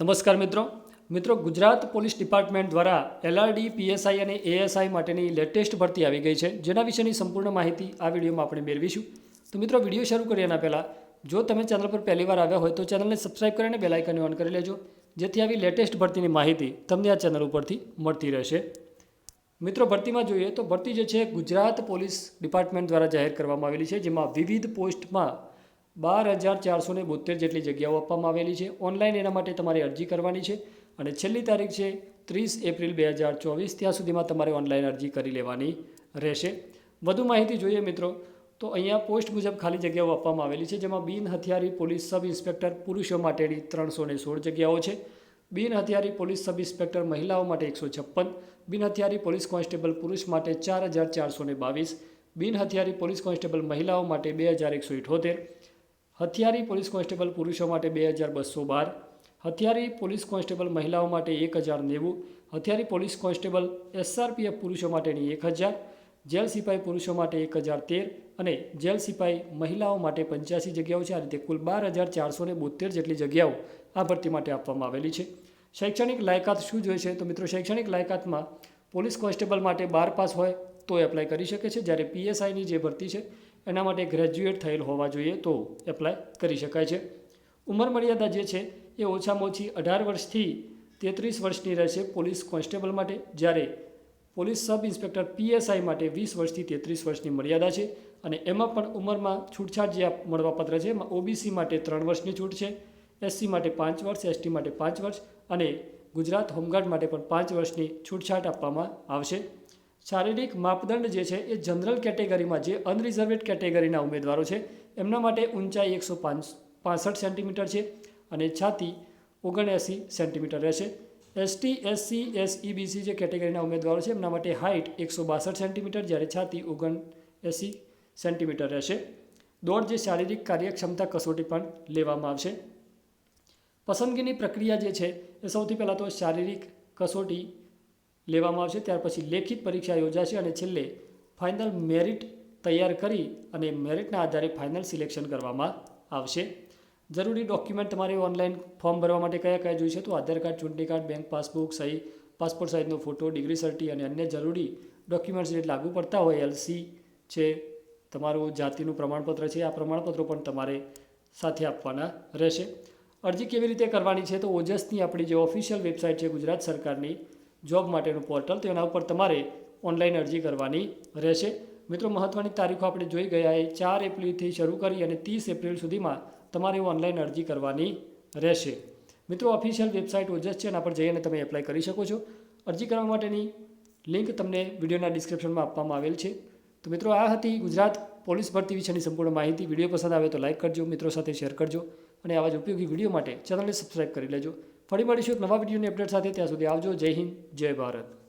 નમસ્કાર મિત્રો. મિત્રો, ગુજરાત પોલીસ ડિપાર્ટમેન્ટ દ્વારા એલઆરડી, પીએસઆઈ અને એએસઆઈ માટેની લેટેસ્ટ ભરતી આવી ગઈ છે. જેના વિશેની સંપૂર્ણ માહિતી આ વિડીયોમાં આપણે મેળવીશું. તો મિત્રો, વીડિયો શરૂ કરીએ એના પહેલાં. જો તમે ચેનલ પર પહેલીવાર આવ્યા હોય તો ચેનલને સબસ્ક્રાઈબ કરીને બેલાઇકનને ઓન કરી લેજો. જેથી આવી લેટેસ્ટ ભરતીની માહિતી તમને આ ચેનલ ઉપરથી મળતી રહેશે. મિત્રો, ભરતીમાં જોઈએ તો ભરતી જે છે ગુજરાત પોલીસ ડિપાર્ટમેન્ટ દ્વારા જાહેર કરવામાં આવેલી છે, જેમાં વિવિધ પોસ્ટમાં બાર હજાર ચારસો ને બોતેર જેટલી જગ્યાઓ આપવામાં આવેલી છે. ઓનલાઈન એના માટે તમારે અરજી કરવાની છે અને છેલ્લી તારીખ છે ત્રીસ એપ્રિલ બે હજાર ચોવીસ, ત્યાં સુધીમાં તમારે ઓનલાઈન અરજી કરી લેવાની રહેશે. વધુ માહિતી જોઈએ મિત્રો, તો અહીંયા પોસ્ટ મુજબ ખાલી જગ્યાઓ આપવામાં આવેલી છે, જેમાં બિન હથિયારી પોલીસ સબ ઇન્સ્પેક્ટર પુરુષો માટેની ત્રણસો ને સોળ જગ્યાઓ છે. બિન હથિયારી પોલીસ સબ ઇન્સ્પેક્ટર મહિલાઓ માટે એકસો છપ્પન, બિન હથિયારી પોલીસ કોન્સ્ટેબલ પુરુષ માટે ચાર હજાર ચારસો ને બાવીસ, બિન હથિયારી પોલીસ કોન્સ્ટેબલ મહિલાઓ માટે બે હજાર એકસો ઇઠોતેર હથિયારી પોલીસ કોન્સ્ટેબલ પુરુષો માટે બે હજાર બસો બાર, હથિયારી પોલીસ કોન્સ્ટેબલ મહિલાઓ માટે એક હજાર નેવું, હથિયારી પોલીસ કોન્સ્ટેબલ એસઆરપીએફ પુરુષો માટેની એક હજાર, જેલ સિપાઈ પુરુષો માટે એક હજાર તેર અને જેલ સિપાઈ મહિલાઓ માટે પંચ્યાસી જગ્યાઓ છે. આ રીતે કુલ બાર હજાર ચારસો ને બોતેર જેટલી જગ્યાઓ આ ભરતી માટે આપવામાં આવેલી છે. શૈક્ષણિક લાયકાત શું જોઈએ છે? તો મિત્રો, શૈક્ષણિક લાયકાતમાં પોલીસ કોન્સ્ટેબલ માટે બાર પાસ હોય તો એપ્લાય કરી શકે છે. જ્યારે પીએસઆઈની જે ભરતી છે એના માટે ગ્રેજ્યુએટ થયેલ હોવા જોઈએ તો એપ્લાય કરી શકાય છે. ઉંમર મર્યાદા જે છે એ ઓછામાં ઓછી અઢાર વર્ષથી તેત્રીસ વર્ષની રહેશે પોલીસ કોન્સ્ટેબલ માટે, જ્યારે પોલીસ સબ ઇન્સ્પેક્ટર પીએસઆઈ માટે વીસ વર્ષથી તેત્રીસ વર્ષની મર્યાદા છે અને એમાં પણ ઉંમરમાં છૂટછાટ જે મળવાપાત્ર છે એમાં ઓબીસી માટે ત્રણ વર્ષની છૂટ છે એસસી માટે પાંચ વર્ષ એસટી માટે પાંચ વર્ષ અને ગુજરાત હોમગાર્ડ માટે પણ પાંચ વર્ષની છૂટછાટ આપવામાં આવશે. શારીરિક માપદંડ જે છે એ જનરલ કેટેગરીમાં જે અનરિઝર્વેડ કેટેગરીના ઉમેદવારો છે, એમના માટે ઊંચાઈ એકસો પાસઠ સેન્ટીમીટર છે અને છાતી ઓગણએંસી સેન્ટીમીટર રહેશે. એસટી એસસી એસઈબીસી જે કેટેગરીના ઉમેદવારો છે, એમના માટે હાઇટ એકસો બાસઠ સેન્ટીમીટર, જ્યારે છાતી ઓગણ એંસી સેન્ટીમીટર રહેશે. દોડ જે શારીરિક કાર્યક્ષમતા કસોટી પણ લેવામાં આવશે. પસંદગીની પ્રક્રિયા જે છે, એ સૌથી પહેલાં તો શારીરિક કસોટી લેવામાં આવશે. ત્યાર પછી લેખિત પરીક્ષા યોજાશે અને છેલ્લે ફાઇનલ મેરિટ તૈયાર કરી અને મેરિટના આધારે ફાઇનલ સિલેક્શન કરવામાં આવશે. જરૂરી ડોક્યુમેન્ટ તમારે ઓનલાઈન ફોર્મ ભરવા માટે કયા કયા જોઈશે તો આધાર કાર્ડ, ચૂંટણી કાર્ડ બેંક પાસબુક સહી પાસપોર્ટ સાઇઝનો ફોટો ડિગ્રી સર્ટી અને અન્ય જરૂરી ડોક્યુમેન્ટ્સ જે લાગુ પડતા હોય એલસી છે, તમારું જાતિનું પ્રમાણપત્ર છે, આ પ્રમાણપત્રો પણ તમારે સાથે આપવાના રહેશે. અરજી કેવી રીતે કરવાની છે તો ઓજસની આપણી જે ઓફિશિયલ વેબસાઇટ છે ગુજરાત સરકારની જોબ માટેનું પોર્ટલ તો એના ઉપર તમારે ઓનલાઈન અરજી કરવાની રહેશે. મિત્રો મહત્ત્વની તારીખો આપણે જોઈ ગયા એ ચાર એપ્રિલથી શરૂ કરી અને ત્રીસ એપ્રિલ સુધીમાં તમારે ઓનલાઈન અરજી કરવાની રહેશે. મિત્રો, ઓફિશિયલ વેબસાઇટ ઓજસ છે, એના પર જઈને તમે એપ્લાય કરી શકો છો. અરજી કરવા માટેની લિંક તમને વિડીયોના ડિસ્ક્રિપ્શનમાં આપવામાં આવેલ છે. તો મિત્રો, આ હતી ગુજરાત પોલીસ ભરતી વિશેની સંપૂર્ણ માહિતી. વીડિયો પસંદ આવે તો લાઇક કરજો, મિત્રો સાથે શેર કરજો અને આવા જ ઉપયોગી વીડિયો માટે ચેનલને સબસ્ક્રાઇબ કરી લેજો. ફરી મળીશું નવા વિડીયોની અપડેટ સાથે. ત્યાં સુધી આવજો. જય હિન્દ જય ભારત.